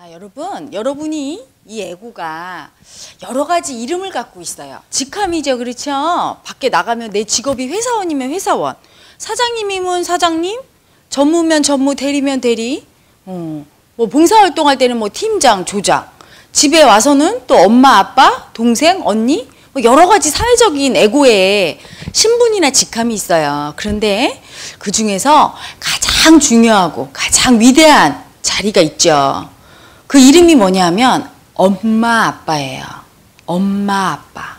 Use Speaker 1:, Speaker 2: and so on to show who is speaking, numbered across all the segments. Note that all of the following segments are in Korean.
Speaker 1: 아, 여러분, 여러분이 이 애고가 여러 가지 이름을 갖고 있어요. 직함이죠, 그렇죠? 밖에 나가면 내 직업이 회사원이면 회사원, 사장님이면 사장님, 전무면 전무, 대리면 대리, 어, 뭐 봉사활동할 때는 뭐 팀장, 조장, 집에 와서는 또 엄마, 아빠, 동생, 언니, 뭐 여러 가지 사회적인 애고에 신분이나 직함이 있어요. 그런데 그 중에서 가장 중요하고 가장 위대한 자리가 있죠. 그 이름이 뭐냐면 엄마 아빠예요. 엄마 아빠.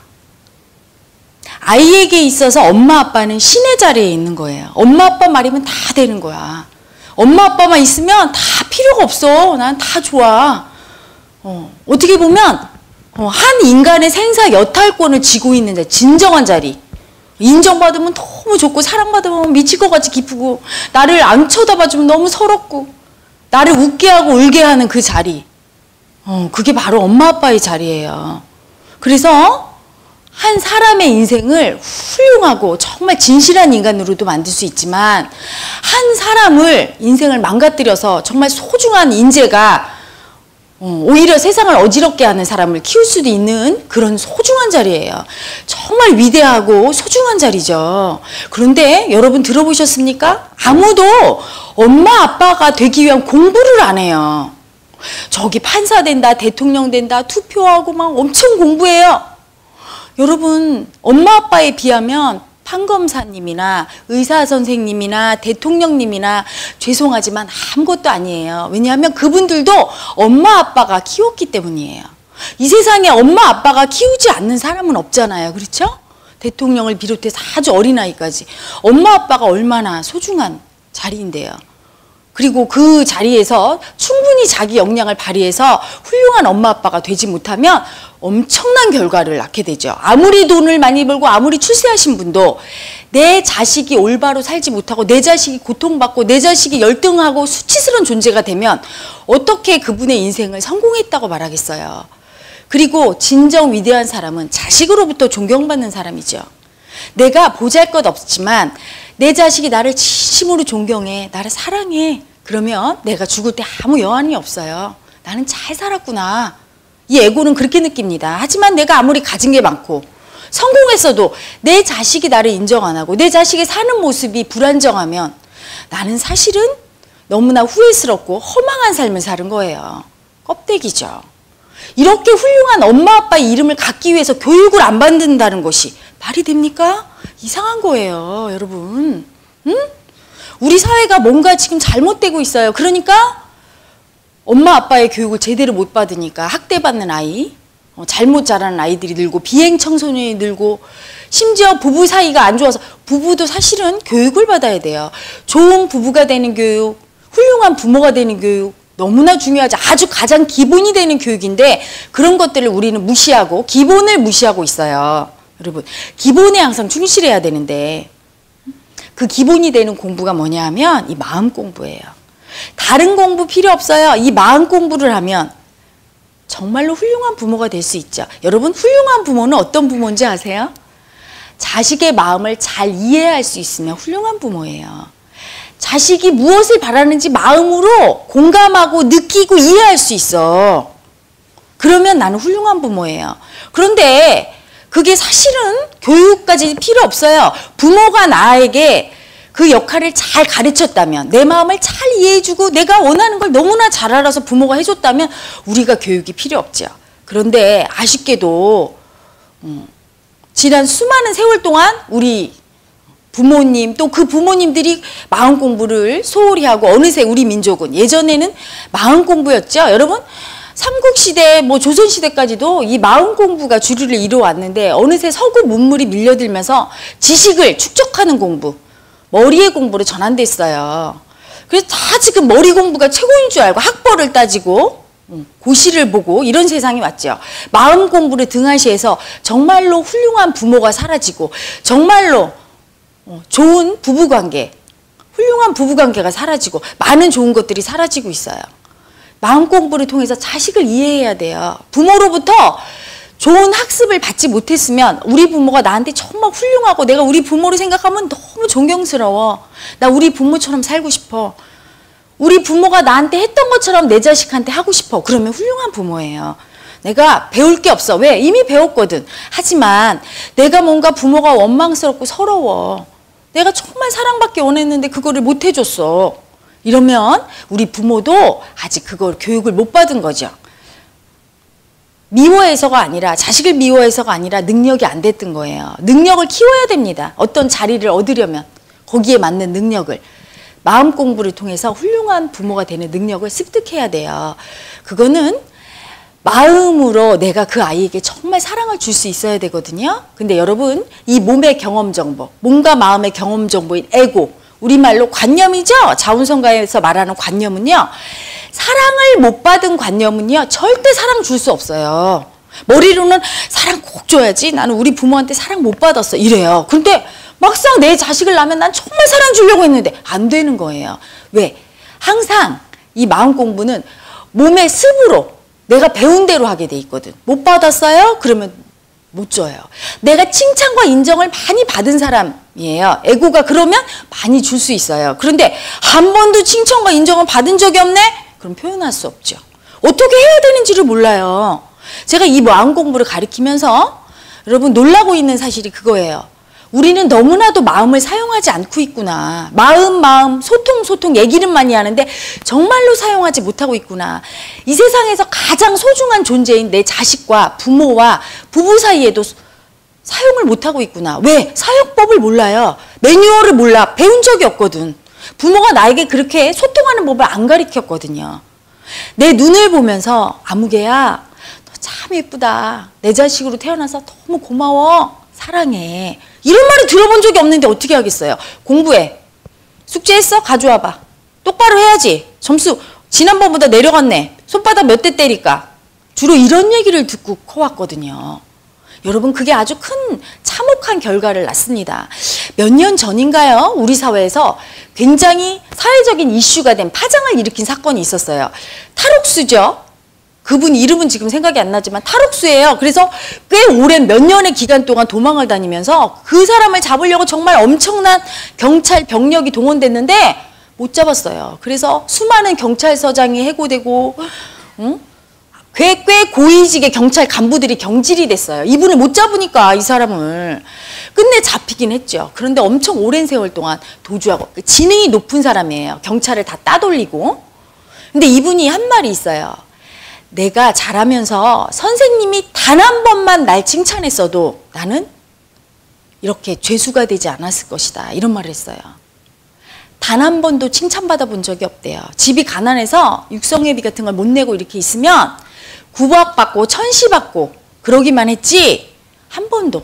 Speaker 1: 아이에게 있어서 엄마 아빠는 신의 자리에 있는 거예요. 엄마 아빠 말이면 다 되는 거야. 엄마 아빠만 있으면 다 필요가 없어. 난 다 좋아. 어, 어떻게 보면 어, 한 인간의 생사 여탈권을 쥐고 있는 자, 진정한 자리. 인정받으면 너무 좋고 사랑받으면 미칠 것 같이 기쁘고 나를 안 쳐다봐주면 너무 서럽고 나를 웃게 하고 울게 하는 그 자리. 어, 그게 바로 엄마 아빠의 자리예요. 그래서 한 사람의 인생을 훌륭하고 정말 진실한 인간으로도 만들 수 있지만 한 사람을 인생을 망가뜨려서 정말 소중한 인재가 어, 오히려 세상을 어지럽게 하는 사람을 키울 수도 있는 그런 소중한 자리예요. 정말 위대하고 소중한 자리죠. 그런데 여러분 들어보셨습니까? 아무도 엄마 아빠가 되기 위한 공부를 안 해요. 저기 판사 된다, 대통령 된다, 투표하고 막 엄청 공부해요. 여러분, 엄마 아빠에 비하면 판검사님이나 의사 선생님이나 대통령님이나 죄송하지만 아무것도 아니에요. 왜냐하면 그분들도 엄마 아빠가 키웠기 때문이에요. 이 세상에 엄마 아빠가 키우지 않는 사람은 없잖아요. 그렇죠? 대통령을 비롯해서 아주 어린아이까지. 엄마 아빠가 얼마나 소중한 자리인데요. 그리고 그 자리에서 충분히 자기 역량을 발휘해서 훌륭한 엄마 아빠가 되지 못하면 엄청난 결과를 낳게 되죠. 아무리 돈을 많이 벌고 아무리 출세하신 분도 내 자식이 올바로 살지 못하고 내 자식이 고통받고 내 자식이 열등하고 수치스러운 존재가 되면 어떻게 그분의 인생을 성공했다고 말하겠어요. 그리고 진정 위대한 사람은 자식으로부터 존경받는 사람이죠. 내가 보잘 것 없지만 내 자식이 나를 진심으로 존경해, 나를 사랑해. 그러면 내가 죽을 때 아무 여한이 없어요. 나는 잘 살았구나. 이 에고는 그렇게 느낍니다. 하지만 내가 아무리 가진 게 많고 성공했어도 내 자식이 나를 인정 안 하고 내 자식이 사는 모습이 불안정하면 나는 사실은 너무나 후회스럽고 허망한 삶을 사는 거예요. 껍데기죠. 이렇게 훌륭한 엄마 아빠의 이름을 갖기 위해서 교육을 안 받는다는 것이 말이 됩니까? 이상한 거예요, 여러분. 응? 우리 사회가 뭔가 지금 잘못되고 있어요. 그러니까 엄마 아빠의 교육을 제대로 못 받으니까 학대받는 아이, 어, 잘못 자라는 아이들이 늘고 비행 청소년이 늘고 심지어 부부 사이가 안 좋아서 부부도 사실은 교육을 받아야 돼요. 좋은 부부가 되는 교육, 훌륭한 부모가 되는 교육 너무나 중요하지. 아주 가장 기본이 되는 교육인데 그런 것들을 우리는 무시하고 기본을 무시하고 있어요. 여러분, 기본에 항상 충실해야 되는데 그 기본이 되는 공부가 뭐냐 하면 이 마음 공부예요. 다른 공부 필요 없어요. 이 마음 공부를 하면 정말로 훌륭한 부모가 될 수 있죠. 여러분, 훌륭한 부모는 어떤 부모인지 아세요? 자식의 마음을 잘 이해할 수 있으면 훌륭한 부모예요. 자식이 무엇을 바라는지 마음으로 공감하고 느끼고 이해할 수 있어. 그러면 나는 훌륭한 부모예요. 그런데 그게 사실은 교육까지 필요 없어요. 부모가 나에게 그 역할을 잘 가르쳤다면, 내 마음을 잘 이해해주고 내가 원하는 걸 너무나 잘 알아서 부모가 해줬다면 우리가 교육이 필요 없죠. 그런데 아쉽게도 음, 지난 수많은 세월 동안 우리 부모님 또 그 부모님들이 마음 공부를 소홀히 하고 어느새 우리 민족은 예전에는 마음 공부였죠. 여러분 삼국시대 뭐 조선시대까지도 이 마음 공부가 주류를 이루어왔는데 어느새 서구 문물이 밀려들면서 지식을 축적하는 공부 머리의 공부로 전환됐어요. 그래서 다 지금 머리 공부가 최고인 줄 알고 학벌을 따지고 음, 고시를 보고 이런 세상이 왔죠. 마음 공부를 등한시해서 정말로 훌륭한 부모가 사라지고 정말로 어, 좋은 부부관계, 훌륭한 부부관계가 사라지고 많은 좋은 것들이 사라지고 있어요. 마음 공부를 통해서 자식을 이해해야 돼요. 부모로부터 좋은 학습을 받지 못했으면 우리 부모가 나한테 정말 훌륭하고 내가 우리 부모를 생각하면 너무 존경스러워. 나 우리 부모처럼 살고 싶어. 우리 부모가 나한테 했던 것처럼 내 자식한테 하고 싶어. 그러면 훌륭한 부모예요. 내가 배울 게 없어. 왜? 이미 배웠거든. 하지만 내가 뭔가 부모가 원망스럽고 서러워. 내가 정말 사랑받기 원했는데 그거를 못 해줬어. 이러면 우리 부모도 아직 그걸 교육을 못 받은 거죠. 미워해서가 아니라 자식을 미워해서가 아니라 능력이 안 됐던 거예요. 능력을 키워야 됩니다. 어떤 자리를 얻으려면 거기에 맞는 능력을 마음 공부를 통해서 훌륭한 부모가 되는 능력을 습득해야 돼요. 그거는 마음으로 내가 그 아이에게 정말 사랑을 줄 수 있어야 되거든요. 근데 여러분, 이 몸의 경험 정보, 몸과 마음의 경험 정보인 에고, 우리말로 관념이죠? 자운성가에서 말하는 관념은요. 사랑을 못 받은 관념은요. 절대 사랑 줄 수 없어요. 머리로는 사랑 꼭 줘야지. 나는 우리 부모한테 사랑 못 받았어. 이래요. 근데 막상 내 자식을 낳으면 난 정말 사랑 주려고 했는데 안 되는 거예요. 왜? 항상 이 마음 공부는 몸의 습으로 내가 배운 대로 하게 돼 있거든. 못 받았어요? 그러면 못 줘요. 내가 칭찬과 인정을 많이 받은 사람이에요. 에고가 그러면 많이 줄 수 있어요. 그런데 한 번도 칭찬과 인정을 받은 적이 없네? 그럼 표현할 수 없죠. 어떻게 해야 되는지를 몰라요. 제가 이 마음 공부를 가리키면서 여러분 놀라고 있는 사실이 그거예요. 우리는 너무나도 마음을 사용하지 않고 있구나. 마음, 마음, 소통, 소통 얘기는 많이 하는데 정말로 사용하지 못하고 있구나. 이 세상에서 가장 소중한 존재인 내 자식과 부모와 부부 사이에도 사용을 못하고 있구나. 왜? 사용법을 몰라요. 매뉴얼을 몰라. 배운 적이 없거든. 부모가 나에게 그렇게 소통하는 법을 안 가르쳤거든요. 내 눈을 보면서 아무개야, 너 참 예쁘다. 내 자식으로 태어나서 너무 고마워. 사랑해. 이런 말을 들어본 적이 없는데 어떻게 하겠어요? 공부해. 숙제했어? 가져와 봐. 똑바로 해야지. 점수 지난번보다 내려갔네. 손바닥 몇 대 때릴까? 주로 이런 얘기를 듣고 커왔거든요. 여러분 그게 아주 큰 참혹한 결과를 낳습니다. 몇 년 전인가요? 우리 사회에서 굉장히 사회적인 이슈가 된 파장을 일으킨 사건이 있었어요. 탈옥수죠. 그분 이름은 지금 생각이 안 나지만 탈옥수예요. 그래서 꽤 오랜 몇 년의 기간 동안 도망을 다니면서 그 사람을 잡으려고 정말 엄청난 경찰 병력이 동원됐는데 못 잡았어요. 그래서 수많은 경찰서장이 해고되고 응? 꽤, 꽤 고위직의 경찰 간부들이 경질이 됐어요. 이분을 못 잡으니까 이 사람을. 끝내 잡히긴 했죠. 그런데 엄청 오랜 세월 동안 도주하고 지능이 높은 사람이에요. 경찰을 다 따돌리고. 근데 이분이 한 말이 있어요. 내가 잘하면서 선생님이 단 한 번만 날 칭찬했어도 나는 이렇게 죄수가 되지 않았을 것이다. 이런 말을 했어요. 단 한 번도 칭찬받아 본 적이 없대요. 집이 가난해서 육성회비 같은 걸 못 내고 이렇게 있으면 구박받고 천시받고 그러기만 했지 한 번도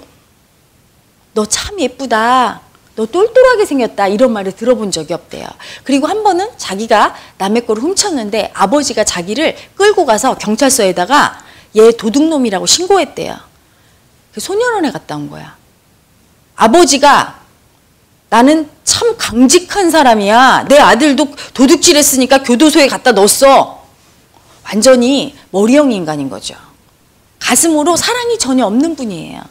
Speaker 1: 너 참 예쁘다. 너 똘똘하게 생겼다 이런 말을 들어본 적이 없대요. 그리고 한 번은 자기가 남의 거를 훔쳤는데 아버지가 자기를 끌고 가서 경찰서에다가 얘 도둑놈이라고 신고했대요. 그 소년원에 갔다 온 거야. 아버지가 나는 참 강직한 사람이야. 내 아들도 도둑질 했으니까 교도소에 갖다 넣었어. 완전히 머리형 인간인 거죠. 가슴으로 사랑이 전혀 없는 분이에요.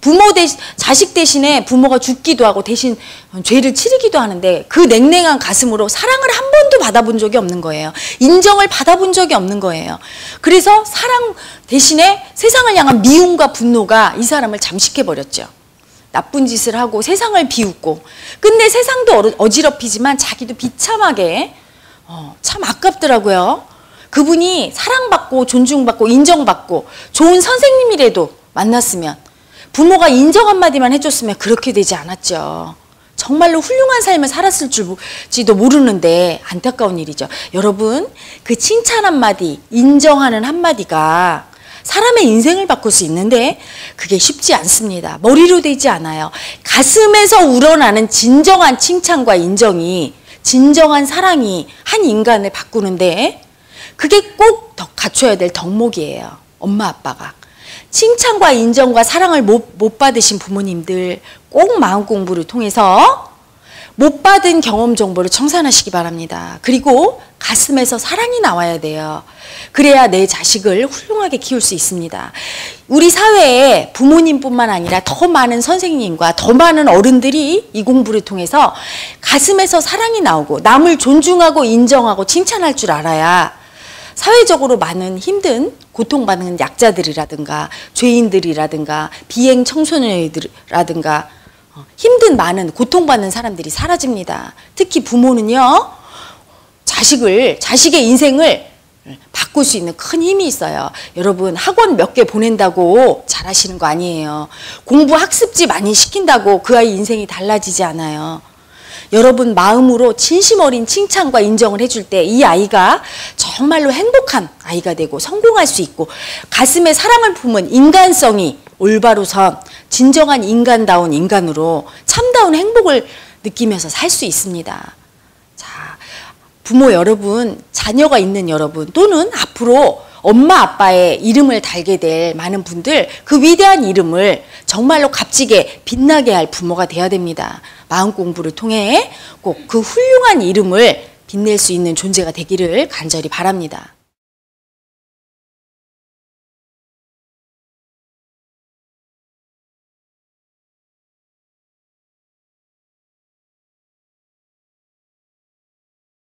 Speaker 1: 부모 대신 자식 대신에 부모가 죽기도 하고 대신 죄를 치르기도 하는데 그 냉랭한 가슴으로 사랑을 한 번도 받아본 적이 없는 거예요. 인정을 받아본 적이 없는 거예요. 그래서 사랑 대신에 세상을 향한 미움과 분노가 이 사람을 잠식해 버렸죠. 나쁜 짓을 하고 세상을 비웃고 끝내 세상도 어지럽히지만 자기도 비참하게 어, 참 아깝더라고요. 그분이 사랑받고 존중받고 인정받고 좋은 선생님이라도 만났으면 부모가 인정 한마디만 해줬으면 그렇게 되지 않았죠. 정말로 훌륭한 삶을 살았을 줄지도 모르는데 안타까운 일이죠. 여러분, 그 칭찬 한마디, 인정하는 한마디가 사람의 인생을 바꿀 수 있는데 그게 쉽지 않습니다. 머리로 되지 않아요. 가슴에서 우러나는 진정한 칭찬과 인정이 진정한 사랑이 한 인간을 바꾸는데 그게 꼭 갖춰야 될 덕목이에요. 엄마 아빠가. 칭찬과 인정과 사랑을 못, 못 받으신 부모님들 꼭 마음 공부를 통해서 못 받은 경험 정보를 청산하시기 바랍니다. 그리고 가슴에서 사랑이 나와야 돼요. 그래야 내 자식을 훌륭하게 키울 수 있습니다. 우리 사회에 부모님뿐만 아니라 더 많은 선생님과 더 많은 어른들이 이 공부를 통해서 가슴에서 사랑이 나오고 남을 존중하고 인정하고 칭찬할 줄 알아야 사회적으로 많은 힘든 고통받는 약자들이라든가 죄인들이라든가 비행 청소년이라든가 어, 힘든 많은 고통받는 사람들이 사라집니다. 특히 부모는요, 자식을, 자식의 인생을 바꿀 수 있는 큰 힘이 있어요. 여러분, 학원 몇 개 보낸다고 잘하시는 거 아니에요. 공부 학습지 많이 시킨다고 그 아이 인생이 달라지지 않아요. 여러분 마음으로 진심 어린 칭찬과 인정을 해줄 때 이 아이가 정말로 행복한 아이가 되고 성공할 수 있고 가슴에 사랑을 품은 인간성이 올바로 선 진정한 인간다운 인간으로 참다운 행복을 느끼면서 살 수 있습니다. 자, 부모 여러분, 자녀가 있는 여러분 또는 앞으로 엄마 아빠의 이름을 달게 될 많은 분들 그 위대한 이름을 정말로 값지게 빛나게 할 부모가 되어야 됩니다. 마음 공부를 통해 꼭 그 훌륭한 이름을 빛낼 수 있는 존재가 되기를 간절히 바랍니다.